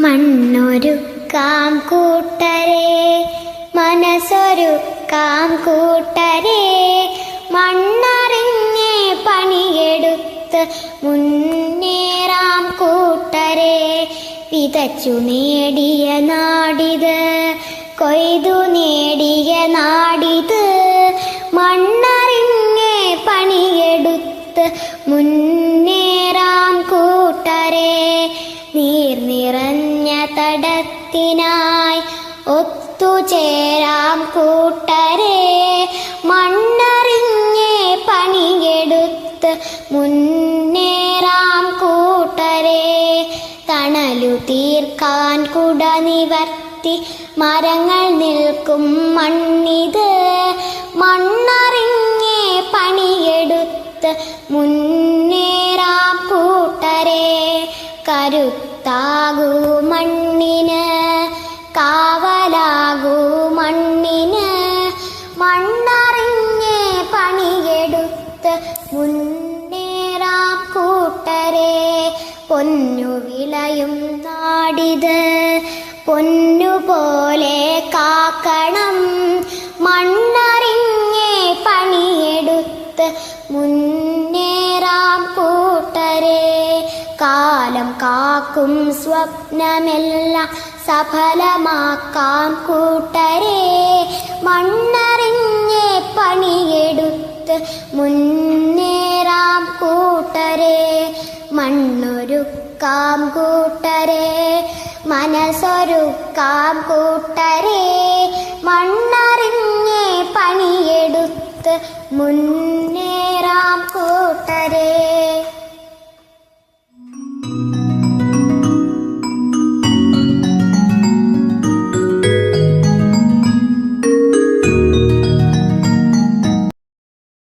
മണ്ണൊരുക്കാം കൂട്ടരെ മനസ്സൊരുക്കാം കൂട്ടരെ മണ്ണറിഞ്ഞേ പണിയെടുത്ത് മുന്നേറാം കൂട്ടരെ. വിതച്ചു നേടിയ നാടിത് കൊയ്തു നേടിയ നാടിത്. മണ്ണറിഞ്ഞേ പണിയെടുത്ത് മുന്നേറാം കൂട്ടരെ. നീർ നിറഞ്ഞ തടത്തിനായി ഒത്തുചേരാം കൂട്ടരെ. മണ്ണറിഞ്ഞേ പണിയെടുത്ത് മുന്നേറാം കൂട്ടരെ. തണലു തീർക്കാൻ കുട നിവർത്തി മരങ്ങൾ നിൽക്കും മണ്ണിത്. മണ്ണറിഞ്ഞേ പണിയെടുത്ത് മുന്നേറാം കൂട്ടരെ. കരുത്താകൂ മണ്ണിന് കാവലാകൂ മണ്ണിന്. മണ്ണറിഞ്ഞേ പണിയെടുത്ത് മുന്നേറാം കൂട്ടരെ പൊന്നു വിളയും നാടിത്. പൊന്നുപോലെ കാക്കണം മണ്ണറിഞ്ഞേ കാലം കാക്കും സ്വപ്നമെല്ലാം സഫലമാക്കാം കൂട്ടരെ. മണ്ണറിഞ്ഞേ പണിയെടുത്ത് മുന്നേറാം കൂട്ടരെ. മണ്ണൊരുക്കാം കൂട്ടരെ. മനസ്സൊരുക്കാം കൂട്ടരെ. മണ്ണറിഞ്ഞേ പണിയെടുത്ത് മുന്നേറാം കൂട്ടരെ